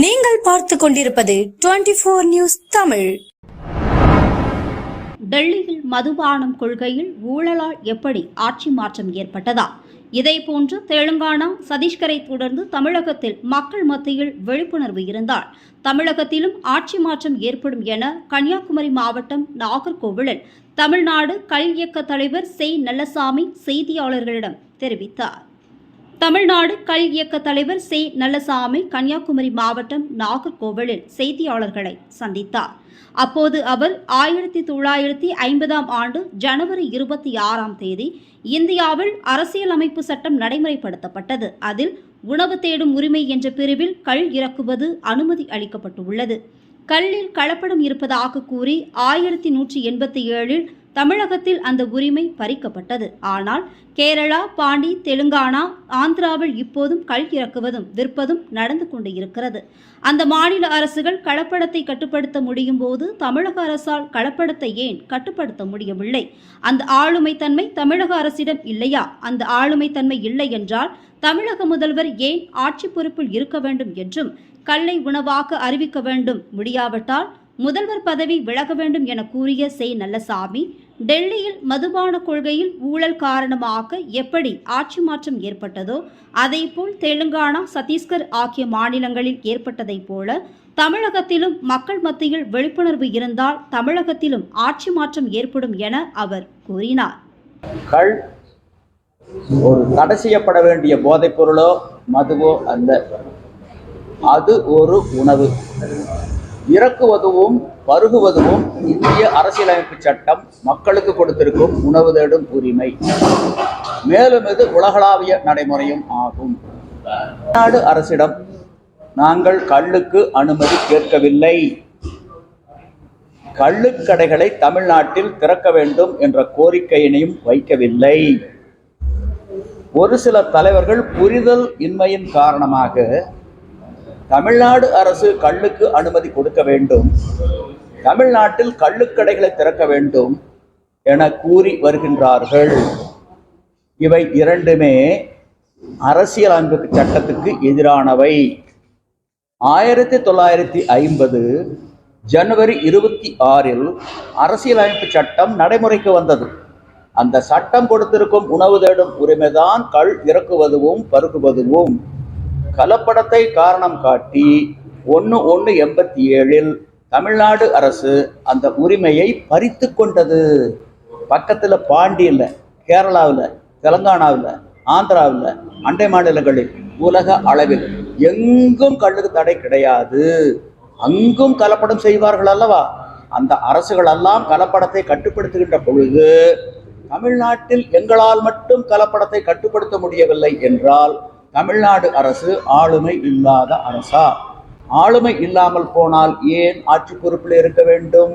நீங்கள் பார்த்து கொண்டிருப்பது டுவெண்டி போர் நியூஸ் தமிழ். டெல்லியில் மதுபானம் கொள்கையில் ஊழலால் எப்படி ஆட்சி மாற்றம் ஏற்பட்டதா? இதேபோன்று தெலுங்கானா சதீஷ்கரை தொடர்ந்து தமிழகத்தில் மக்கள் மத்தியில் விழிப்புணர்வு இருந்தால் தமிழகத்திலும் ஆட்சி மாற்றம் ஏற்படும் என கன்னியாகுமரி மாவட்டம் நாகர்கோவிலில் தமிழ்நாடு கல் இயக்க தலைவர் செய் நல்லசாமி செய்தியாளர்களிடம் தெரிவித்தார். தமிழ்நாடு கல் இயக்க தலைவர் சி. நல்லசாமி கன்னியாகுமரி மாவட்டம் நாகர்கோவிலில் செய்தியாளர்களை சந்தித்தார். அப்போது அவர் ஆயிரத்தி தொள்ளாயிரத்தி ஐம்பதாம் ஆண்டு ஜனவரி இருபத்தி ஆறாம் தேதி இந்தியாவில் அரசியலமைப்பு சட்டம் நடைமுறைப்படுத்தப்பட்டது. அதில் உணவு தேடும் உரிமை என்ற பிரிவில் கல் இறக்குவது அனுமதி அளிக்கப்பட்டுள்ளது. கல்லில் கலப்படம் இருப்பதாக கூறி ஆயிரத்தி நூற்றி எண்பத்தி ஏழில் தமிழகத்தில் அந்த உரிமை பறிக்கப்பட்டது. ஆனால் கேரளா பாண்டி தெலுங்கானா ஆந்திராவில் இப்போதும் கல் இறக்குவதும் விற்பதும் நடந்து கொண்டு இருக்கிறது அந்த மாநில அரசுகள் கலப்படத்தை கட்டுப்படுத்த முடியும் போது தமிழக அரசால் கலப்படத்தை ஏன் கட்டுப்படுத்த முடியவில்லை? அந்த ஆளுமை தன்மை தமிழக அரசிடம் இல்லையா? அந்த ஆளுமை தன்மை இல்லை என்றால் தமிழக முதல்வர் ஏன் ஆட்சி பொறுப்பில் இருக்க வேண்டும் என்றும் கல்லை உணவாக அறிவிக்க வேண்டும் முடியாவிட்டால் முதல்வர் பதவி விலக வேண்டும் என கூறிய செய் நல்லசாமி டெல்லியில் மதுபான கொள்கையில் ஊழல் காரணமாக எப்படி ஆட்சி மாற்றம் ஏற்பட்டதோ அதேபோல் தெலுங்கானா சத்தீஸ்கர் ஆகிய மாநிலங்களில் ஏற்பட்டதைப் போல தமிழகத்திலும் மக்கள் மத்தியில் விழிப்புணர்வு இருந்தால் தமிழகத்திலும் ஆட்சி மாற்றம் ஏற்படும் என அவர் கூறினார். கள் ஒரு தடை செய்யப்பட வேண்டிய போதைப் பொருளோ மதுவோ அல்ல. அது ஒரு உணவு. இறக்குவதும் பருகுவதும் இந்திய அரசியலமைப்பு சட்டம் மக்களுக்கு கொடுத்திருக்கும் உணவு தேடும் உரிமை. மேலும் இது உலகளாவிய நடைமுறையும் ஆகும். நாடு அரசிடம் நாங்கள் கல்லுக்கு அனுமதி கேட்கவில்லை. கள்ளுக்கடைகளை தமிழ்நாட்டில் திறக்க வேண்டும் என்ற கோரிக்கையினையும் வைக்கவில்லை. ஒரு சில தலைவர்கள் புரிதல் இன்மையின் காரணமாக தமிழ்நாடு அரசு கல்லுக்கு அனுமதி கொடுக்க வேண்டும். தமிழ்நாட்டில் கள்ளுக்கடைகளை திறக்க வேண்டும் என கூறி வருகின்றார்கள். இவை இரண்டுமே அரசியலமைப்பு சட்டத்துக்கு எதிரானவை. ஆயிரத்தி தொள்ளாயிரத்தி ஐம்பது ஜனவரி இருபத்தி ஆறில் அரசியலமைப்பு சட்டம் நடைமுறைக்கு வந்தது. அந்த சட்டம் கொடுத்திருக்கும் உணவு தேடும் உரிமைதான் கல் இறக்குவதுவும் பருகுவதுவும். கலப்படத்தை காரணம் காட்டி ஒன்று ஒன்று எண்பத்தி ஏழில் தமிழ்நாடு அரசு அந்த உரிமையை பறித்து கொண்டது. பக்கத்தில் பாண்டியில் கேரளாவில் தெலங்கானாவில் ஆந்திராவில் அண்டை மாநிலங்களில் உலக அளவில் எங்கும் கல்லுக்கு தடை கிடையாது. அங்கும் கலப்படம் செய்வார்கள் அல்லவா? அந்த அரசுகளெல்லாம் கலப்படத்தை கட்டுப்படுத்துகின்ற பொழுது தமிழ்நாட்டில் எங்களால் மட்டும் கலப்படத்தை கட்டுப்படுத்த முடியவில்லை என்றால் தமிழ்நாடு அரசு ஆளுமை இல்லாத அரசா? ஆளுமை இல்லாமல் போனால் ஏன் ஆட்சி பொறுப்பில் இருக்க வேண்டும்?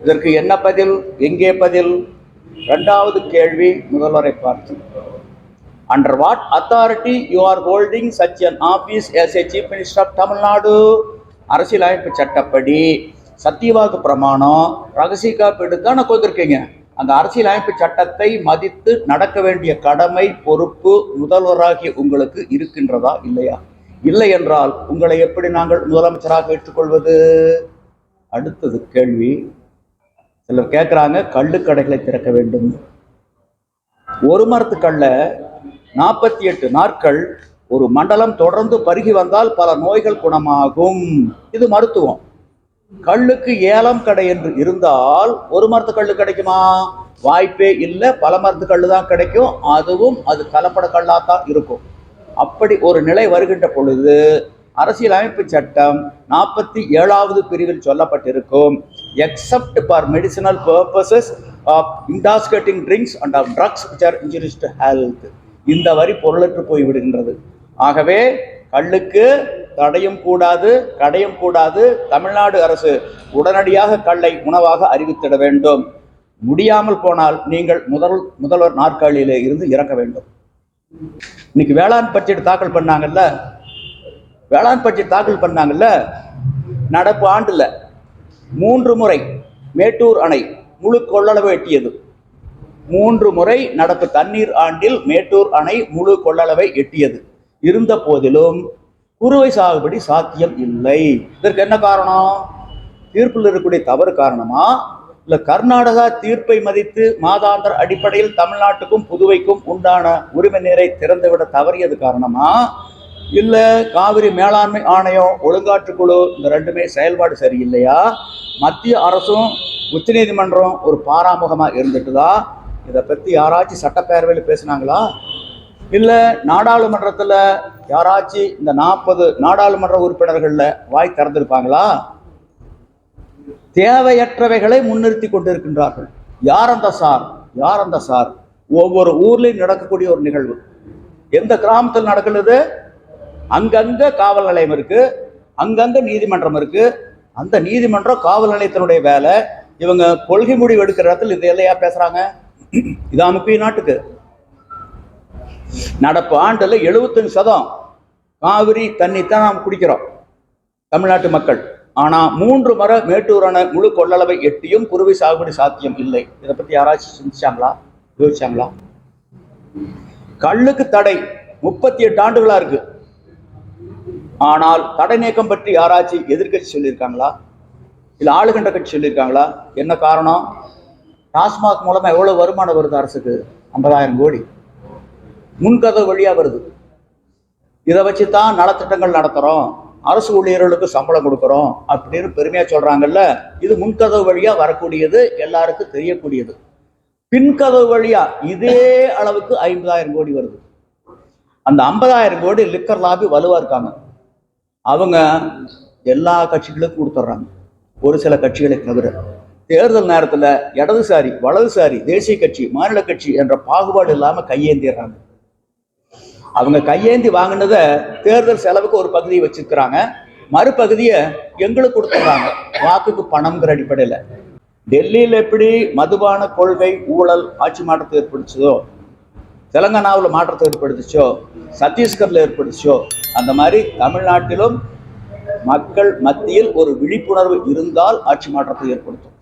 இதற்கு என்ன பதில்? எங்கே பதில்? இரண்டாவது கேள்வி முதல்வரை பார்த்து. Under what authority you are holding such an office as a chief minister of Tamil Nadu அரசியலமைப்பு சட்டப்படி சத்தியவாக்கு பிரமாணம் ரகசிய காப்பீடு தானே கொண்டிருக்கீங்க அந்த அரசியலமைப்பு சட்டத்தை மதித்து நடக்க வேண்டிய கடமை பொறுப்பு முதல்வராகிய உங்களுக்கு இருக்கின்றதா இல்லையா? இல்லை என்றால் உங்களை எப்படி நாங்கள் முதலமைச்சராக ஏற்றுக்கொள்வது? அடுத்தது கேள்வி. சிலர் கேட்குறாங்க கள்ளுக்கடைகளை திறக்க வேண்டும். ஒரு மரத்துக்கல்ல நாற்பத்தி எட்டு நாட்கள் ஒரு மண்டலம் தொடர்ந்து பருகி வந்தால் பல நோய்கள் குணமாகும். இது மருத்துவம். கல்லுக்கு ஏலம் கடை என்று இருந்தால் ஒரு மரத்து கல் கிடைக்குமா? வாய்ப்பே இல்லை. பல மரத்து கல்லு தான் கிடைக்கும். அதுவும் அது கலப்பட கல்லாக தான் இருக்கும். அப்படி ஒரு நிலை வருகின்ற பொழுது அரசியலமைப்பு சட்டம் நாற்பத்தி ஏழாவது பிரிவில் சொல்லப்பட்டிருக்கும். Except for medicinal purposes of intoxicating drinks and of drugs which are injurious to health இந்த வரி பொருளற்று போய் விடுகின்றது ஆகவே கல்லுக்கு தடையும் கூடாது கடையும் கூடாது. தமிழ்நாடு அரசு உடனடியாக கல்லை உணவாக அறிவித்திட வேண்டும். முடியாமல் போனால் நீங்கள் முதல் முதல்வர் நாற்காலியிலே இருந்து இறக்க வேண்டும். இன்னைக்கு வேளாண் பட்ஜெட் தாக்கல் பண்ணாங்கல்ல? வேளாண் பட்ஜெட் தாக்கல் பண்ணாங்கல்ல? நடப்பு ஆண்டுல மூன்று முறை மேட்டூர் அணை முழு கொள்ளளவு எட்டியது. மூன்று முறை நடப்பு தண்ணீர் ஆண்டில் மேட்டூர் அணை முழு கொள்ளளவை எட்டியது. இருந்த போதிலும் குறுவை சாகுபடி சாத்தியம் இல்லை. இதற்கு என்ன காரணம்? தீர்ப்பில் இருக்கக்கூடிய தவறு காரணமா? இல்ல கர்நாடகா தீர்ப்பை மதித்து மாதாந்திர அடிப்படையில் தமிழ்நாட்டுக்கும் புதுவைக்கும் உண்டான உரிமை நீரை திறந்துவிட தவறியது காரணமா? இல்ல காவிரி மேலாண்மை ஆணையம் ஒழுங்காற்றுக்குழு இந்த ரெண்டுமே செயல்பாடு சரியில்லையா? மத்திய அரசும் உச்சநீதிமன்றம் ஒரு பாராமுகமா இருந்துட்டுதா? இதை பத்தி யாராச்சும் சட்டப்பேரவையில் பேசுனாங்களா? இல்லை நாடாளுமன்றத்தில் யாராச்சும் இந்த நாற்பது நாடாளுமன்ற உறுப்பினர்களில் வாய் திறந்திருப்பாங்களா? தேவையற்றவைகளை முன்னிறுத்தி கொண்டிருக்கின்றார்கள். யார் அந்த சார்? யார் அந்த சார்? ஒவ்வொரு ஊர்லேயும் நடக்கக்கூடிய ஒரு நிகழ்வு. எந்த கிராமத்தில் நடக்கிறது? அங்கங்க காவல் நிலையம் இருக்கு அங்கங்க நீதிமன்றம் இருக்கு. அந்த நீதிமன்றம் காவல் நிலையத்தினுடைய வேலை. இவங்க கொள்கை முடிவு எடுக்கிற இடத்துல இது இல்லையா பேசுறாங்க? இதான் முக்கிய நாட்டுக்கு. நடப்பு ஆண்டுல 75% சதம். காவிரி தண்ணி தான் நாம் குடிக்கிறோம். தமிழ்நாட்டு மக்கள். ஆனால் மூன்று மர மேட்டூர் அணை முழு கொள்ளளவை எட்டியும் குருவை சாகுபடி சாத்தியம் இல்லை. இதை பற்றி யாராச்சும் சிந்திச்சாங்களா? யோசிச்சாங்களா? கல்லுக்கு தடை முப்பத்தி எட்டு ஆண்டுகளா இருக்கு. ஆனால் தடை நீக்கம் பற்றி யாராச்சும் எதிர்க்கட்சி சொல்லியிருக்காங்களா? இல்லை ஆளுகண்ட கட்சி சொல்லியிருக்காங்களா? என்ன காரணம்? டாஸ்மாக் மூலமாக எவ்வளோ வருமானம் வருது அரசுக்கு? ஐம்பதாயிரம் கோடி. முன்கதவு வழியா வருது. இதை வச்சு தான் நலத்திட்டங்கள் நடத்துறோம். அரசு ஊழியர்களுக்கு சம்பளம் கொடுக்குறோம் அப்படின்னு பெருமையா சொல்றாங்கல்ல. இது முன்கதவு வழியா வரக்கூடியது எல்லாருக்கும் தெரியக்கூடியது. பின்கதவு வழியா இதே அளவுக்கு ஐம்பதாயிரம் கோடி வருது. அந்த ஐம்பதாயிரம் கோடி லிக்கர் லாபி வலுவா இருக்காங்க. அவங்க எல்லா கட்சிகளுக்கும் கொடுத்துட்றாங்க. ஒரு சில கட்சிகளை தவிர. தேர்தல் நேரத்துல இடதுசாரி வலதுசாரி தேசிய கட்சி மாநில கட்சி என்ற பாகுபாடு இல்லாம கையேந்திடுறாங்க அவங்க கையேந்தி வாங்கினதை தேர்தல் செலவுக்கு ஒரு பகுதியை வச்சிருக்கிறாங்க. மறுபகுதியை எங்களுக்கு கொடுத்துட்றாங்க. வாக்குக்கு பணம்ங்கிற அடிப்படையில். டெல்லியில் எப்படி மதுபான கொள்கை ஊழல் ஆட்சி மாற்றத்தை ஏற்படுச்சதோ தெலங்கானாவில் மாற்றத்தை ஏற்படுத்துச்சோ சத்தீஸ்கரில் ஏற்படுத்துச்சோ அந்த மாதிரி தமிழ்நாட்டிலும் மக்கள் மத்தியில் ஒரு விழிப்புணர்வு இருந்தால் ஆட்சி மாற்றத்தை ஏற்படுத்தும்.